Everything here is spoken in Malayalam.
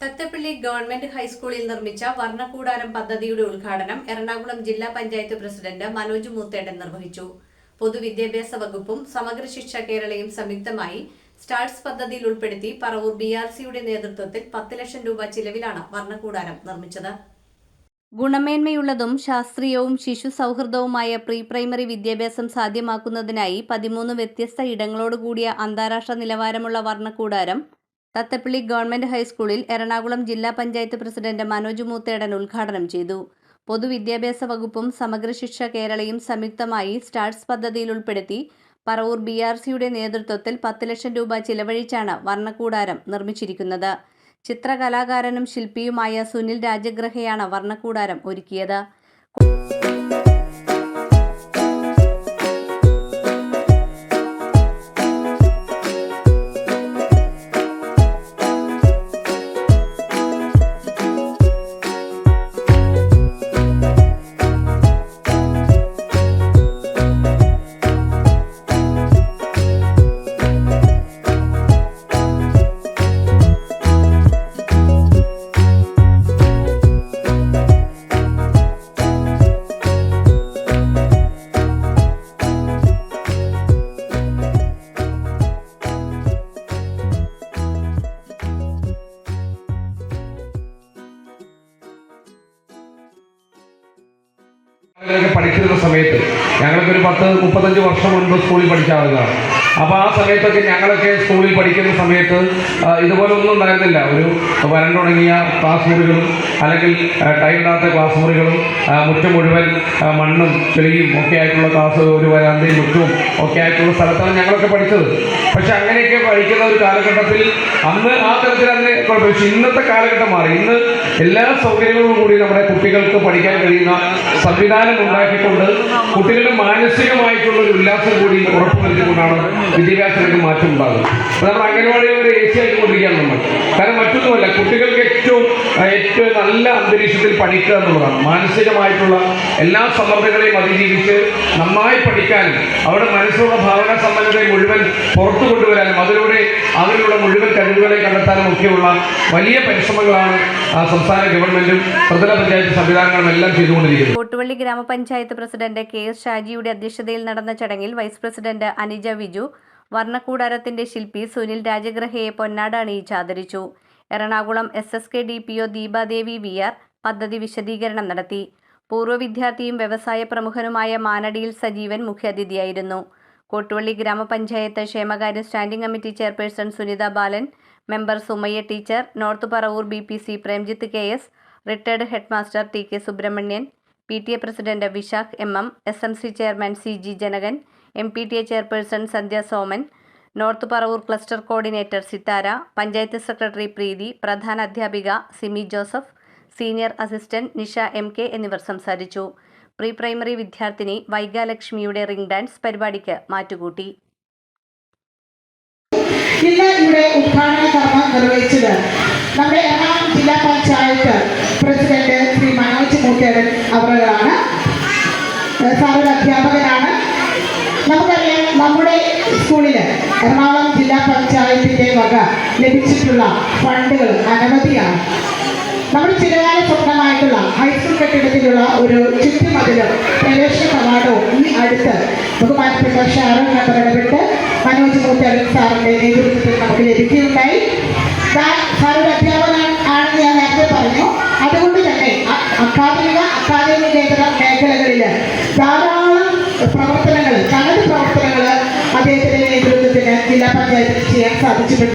തത്തപ്പള്ളി ഗവൺമെന്റ് ഹൈസ്കൂളിൽ നിർമ്മിച്ച വർണക്കൂടാരം പദ്ധതിയുടെ ഉദ്ഘാടനം എറണാകുളം ജില്ലാ പഞ്ചായത്ത് പ്രസിഡന്റ് മനോജ് മൂത്തേടൻ നിർവഹിച്ചു. പൊതുവിദ്യാഭ്യാസ വകുപ്പും സമഗ്ര ശിക്ഷ കേരളയും സംയുക്തമായി സ്റ്റാർട്സ് പദ്ധതിയിൽ ഉൾപ്പെടുത്തി പറവൂർ ബി ആർ സിയുടെ നേതൃത്വത്തിൽ പത്ത് ലക്ഷം രൂപ ചിലവിലാണ് വർണക്കൂടാരം നിർമ്മിച്ചത്. ഗുണമേന്മയുള്ളതും ശാസ്ത്രീയവും ശിശു സൗഹൃദവുമായ പ്രീ പ്രൈമറി വിദ്യാഭ്യാസം സാധ്യമാക്കുന്നതിനായി പതിമൂന്ന് വ്യത്യസ്ത ഇടങ്ങളോടുകൂടിയ അന്താരാഷ്ട്ര നിലവാരമുള്ള വർണക്കൂടാരം തത്തപ്പള്ളി ഗവൺമെന്റ് ഹൈസ്കൂളിൽ എറണാകുളം ജില്ലാ പഞ്ചായത്ത് പ്രസിഡന്റ് മനോജ് മൂത്തേടൻ ഉദ്ഘാടനം ചെയ്തു. പൊതുവിദ്യാഭ്യാസ വകുപ്പും സമഗ്ര ശിക്ഷ കേരളയും സംയുക്തമായി സ്റ്റാർട്സ് പദ്ധതിയിൽ ഉൾപ്പെടുത്തി പറവൂർ ബി ആർ സിയുടെ നേതൃത്വത്തിൽ പത്ത് ലക്ഷം രൂപ ചിലവഴിച്ചാണ് വർണക്കൂടാരം നിർമ്മിച്ചിരിക്കുന്നത്. ചിത്രകലാകാരനും ശില്പിയുമായ സുനിൽ രാജഗ്രഹയാണ് വർണക്കൂടാരം ഒരുക്കിയത്. പഠിച്ചിരുന്ന സമയത്ത് ഞങ്ങൾക്ക് ഒരു പത്ത് മുപ്പത്തഞ്ച് വർഷം മുൻപ് സ്കൂളിൽ പഠിച്ച ആളുകളാണ്. അപ്പോൾ ആ സമയത്തൊക്കെ ഞങ്ങളൊക്കെ സ്കൂളിൽ പഠിക്കുന്ന സമയത്ത് ഇതുപോലെ ഒന്നും ഉണ്ടായിരുന്നില്ല. ഒരു വരണ്ടുണങ്ങിയ ക്ലാസ് മുറികളും അല്ലെങ്കിൽ ടൈലിടാത്ത ക്ലാസ് മുറികളും മുറ്റം മുഴുവൻ മണ്ണും ചെളിയും ഒക്കെ ആയിട്ടുള്ള ക്ലാസ് ഒരു വരാന്തയും മുറ്റവും ഒക്കെ ആയിട്ടുള്ള സ്ഥലത്താണ് ഞങ്ങളൊക്കെ പഠിച്ചത്. പക്ഷെ അങ്ങനെയൊക്കെ പഠിക്കുന്ന ഒരു കാലഘട്ടത്തിൽ അന്ന് ആ തരത്തിൽ അതിന് കുഴപ്പമില്ല. പക്ഷെ ഇന്നത്തെ കാലഘട്ടം മാറി. ഇന്ന് എല്ലാ സൗകര്യങ്ങളും കൂടി നമ്മുടെ കുട്ടികൾക്ക് പഠിക്കാൻ കഴിയുന്ന സംവിധാനം ഉണ്ടാക്കിക്കൊണ്ട് കുട്ടികളുടെ മാനസികമായിട്ടുള്ള ഒരു ഉല്ലാസം കൂടി ഉറപ്പുവരുത്തിക്കൊണ്ടാണ് വിദ്യാഭ്യാസത്തിലേക്ക് മാറ്റം ഉണ്ടാകും അപ്പൊ നമ്മൾ എ സി ആയിക്കൊണ്ടിരിക്കുകയാണ് നമ്മൾ. കാരണം മറ്റൊന്നുമല്ല കുട്ടികൾക്ക് ഏറ്റവും ഏറ്റവും നല്ല അന്തരീക്ഷത്തിൽ പഠിക്കുക എന്നുള്ളതാണ്. മാനസികമായിട്ടുള്ള എല്ലാ സമ്മർദ്ദങ്ങളെയും അതിജീവിച്ച് നന്നായി പഠിക്കാനും അവരുടെ മനസ്സിലുള്ള ഭാവന സമ്പന്നതയെ മുഴുവൻ പുറത്തു കൊണ്ടുവരാനും അതിലൂടെ അതിലുള്ള മുഴുവൻ കഴിവുകളെ കണ്ടെത്താനും ഒക്കെയുള്ള വലിയ പരിശ്രമങ്ങളാണ് സംസ്ഥാന ഗവൺമെന്റും പ്രതല പഞ്ചായത്ത് സംവിധാനങ്ങളും എല്ലാം ചെയ്തുകൊണ്ടിരിക്കുന്നത്. കോട്ടുവള്ളി ഗ്രാമപഞ്ചായത്ത് പ്രസിഡന്റ് കെ എസ് ഷാജിയുടെ അധ്യക്ഷതയിൽ നടന്ന ചടങ്ങിൽ വൈസ് പ്രസിഡന്റ് അനിജ വിജു വർണക്കൂടാരത്തിന്റെ ശില്പി സുനിൽ രാജഗ്രഹയെ പൊന്നാട അണിയിച്ച് ആദരിച്ചു. Ernakulam S S K D P O Deepadevi V R പദ്ധതി വിശദീകരണം നടത്തി. പൂർവ വിദ്യാർത്ഥിയും വ്യവസായ പ്രമുഖനുമായ മാനടിയിൽ സജീവൻ മുഖ്യാതിഥിയായിരുന്നു. കോട്ടുവള്ളി ഗ്രാമപഞ്ചായത്ത് ക്ഷേമകാര്യ standing committee chairperson Sunitha Balan member Sumayya teacher north Paravur B P C Premjith K S retired headmaster T K Subramanian P T A president Vishakh M M S M C chairman C G Janakan M P T A chairperson Sandhya Soman north Paravur cluster coordinator Sithara panchayat secretary Preethi പ്രധാന അധ്യാപിക Simi Joseph senior assistant Nisha M K എന്നിവർ സംസാരിച്ചു. പ്രീ പ്രൈമറി വിദ്യാർത്ഥിനി വൈഗാലക്ഷ്മിയുടെ റിംഗ് ഡാൻസ് പരിപാടിക്ക് മാറ്റുകൂട്ടി. ഇന്ന് എറണാകുളം ജില്ലാ പഞ്ചായത്ത് പ്രസിഡന്റ് ശ്രീ മനോജ് മൂത്തേടൻ അവരുകളാണ് സാറൊരു അധ്യാപകനാണ്. സ്കൂളിൽ എറണാകുളം ജില്ലാ പഞ്ചായത്തിന്റെ വക ലഭിച്ചിട്ടുള്ള ഫണ്ടുകൾ അനവധിയാണ്. നമ്മുടെ ചിരകാല സ്വപ്നമായിട്ടുള്ള ഹൈസ്കൂൾ കെട്ടിടത്തിലുള്ള ഒരു ചുറ്റുമതിലും പ്രവേശന കവാടവും ഈ അടുത്ത് ബഹുമാനപ്പെട്ട മെമ്പർ ഇടപെട്ട് മനോജ് മൂത്തരൻ സാറിന്റെ നേതൃത്വത്തിൽ നമുക്ക് ലഭിക്കുകയുണ്ടായി. സാറൊരു അധ്യാപകനാണ് ആണെന്ന് ഞാൻ നേരത്തെ പറഞ്ഞു. അതുകൊണ്ട് തന്നെ അക്കാദമിക അക്കാദമികേതര മേഖലകളിൽ ധാരാളം പ്രവർത്തനങ്ങൾ ജില്ലാ പഞ്ചായത്തിൽ ചെയ്യാൻ സാധിച്ചിട്ടുണ്ട്.